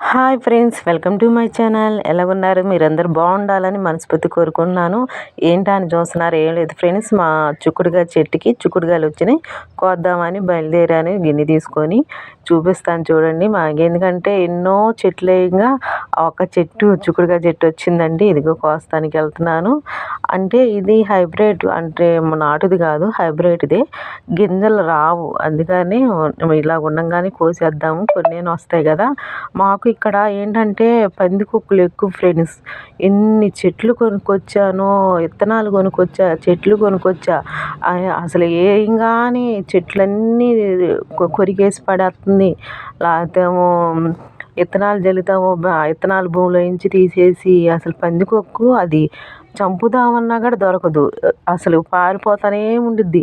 Hi friends welcome to my channel. ఎలా ఉన్నారు మీరందరూ బాగుండాలని మనస్ఫూర్తి కోరుకుంటున్నాను. ఏంటా అని చూస్తున్నారు? ఏం లేదు ఫ్రెండ్స్ మా చుక్కుడుగా చెట్టుకి చుక్కుడుగాయలు వచ్చినాయి. కోద్దామని బయలుదేరాను గిన్నె తీసుకొని చూపిస్తాను చూడండి. మాకు ఎందుకంటే ఎన్నో చెట్లు ఒక చెట్టు చుక్కుడుగా చెట్టు వచ్చిందండి. ఇదిగో కోస్తానికి వెళ్తున్నాను. అంటే ఇది హైబ్రిడ్ అంటే నాటుది కాదు హైబ్రిడ్దే. గింజలు రావు. అందుకని ఇలా ఉండగానే కోసేద్దాము. కొన్ని వస్తాయి కదా. మాకు ఇక్కడ ఏంటంటే పందికొక్కులు ఎక్కువ ఫ్రెండ్స్. ఎన్ని చెట్లు కొనుక్కొచ్చానో విత్తనాలు కొనుక్కొచ్చా చెట్లు కొనుక్కొచ్చా అసలు ఏం కానీ చెట్లన్నీ కొరికేసి పడేస్తుంది లేకపోతేమో విత్తనాలు జల్లుతాము విత్తనాలు భూమిలో నుంచి తీసేసి అసలు పందికొక్కు అది చంపుదామన్నా కూడా దొరకదు. అసలు పారిపోతూనే ఉండిద్ది.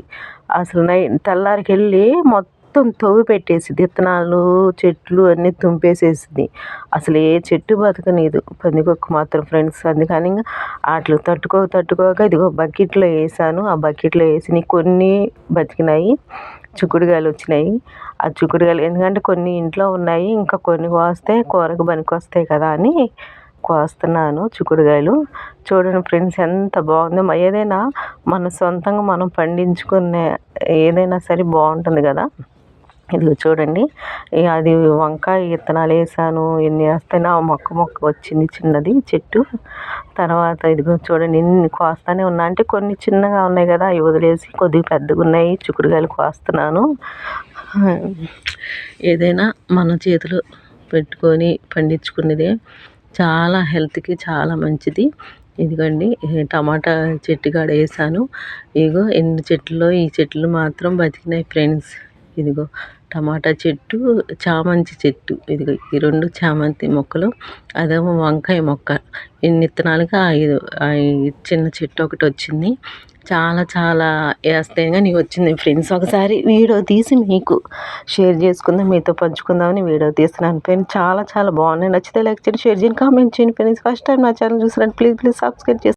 అసలు నై తెల్లారికి వెళ్ళి మొత్తం తవ్వి పెట్టేసిద్ది. విత్తనాలు చెట్లు అన్నీ తుంపేసేసింది అసలు ఏ చెట్టు బతకనీదు పందికొక్కు మాత్రం ఫ్రెండ్స్. అందుకని వాటిని తట్టుకో తట్టుకోక ఇదిగో బకెట్లో వేసాను ఆ బకెట్లో వేసి కొన్ని బతికినాయి. చిక్కుడుగాయలు వచ్చినాయి. ఆ చిక్కుడుకాయలు ఎందుకంటే కొన్ని ఇంట్లో ఉన్నాయి. ఇంకా కొన్ని కోస్తే కూరకు పనికి వస్తాయి కదా అని కోస్తున్నాను చిక్కుడుగాయలు చూడండి ఫ్రెండ్స్ ఎంత బాగుందో. ఏదైనా మన సొంతంగా మనం పండించుకునే ఏదైనా సరే బాగుంటుంది కదా. ఇదిగో చూడండి. అది వంకాయ విత్తనాలు వేసాను ఎన్ని వేస్తేనే ఆ మొక్క మొక్క వచ్చింది చిన్నది చెట్టు. తర్వాత ఇదిగో చూడండి ఎన్ని కోస్తానే ఉన్నా. అంటే కొన్ని చిన్నగా ఉన్నాయి కదా అవి వదిలేసి కొద్దిగా పెద్దగా ఉన్నాయి చిక్కుడుకాయలు కోస్తున్నాను. ఏదైనా మన చేతిలో పెట్టుకొని పండించుకునేదే చాలా హెల్త్కి చాలా మంచిది. ఇదిగోండి టమాటా చెట్టు కాడ వేసాను ఇదిగో ఎన్ని చెట్లు ఈ చెట్లు మాత్రం బతికినాయి ఫ్రెండ్స్. ఇదిగో టమాటా చెట్టు చామంతి చెట్టు. ఇదిగో ఈ రెండు చామంతి మొక్కలు అదేమో వంకాయ మొక్క. ఎన్ని విత్తనాలుగా ఐదు చిన్న చెట్టు ఒకటి వచ్చింది. చాలా చాలా వేస్తే కానీ వచ్చింది. ఫ్రెండ్స్ ఒకసారి వీడియో తీసి మీకు షేర్ చేసుకుందాం మీతో పంచుకుందామని వీడియో తీస్తున్నాను. ఫ్రెండ్స్ చాలా చాలా బాగున్నాయి. నచ్చితే లైక్ చేయండి షేర్ చేయండి కామెంట్ చేయండి. ఫ్రెండ్స్ ఫస్ట్ టైం నా ఛానల్ చూసినట్టు ప్లీజ్ ప్లీజ్ సబ్స్క్రైబ్ చేసి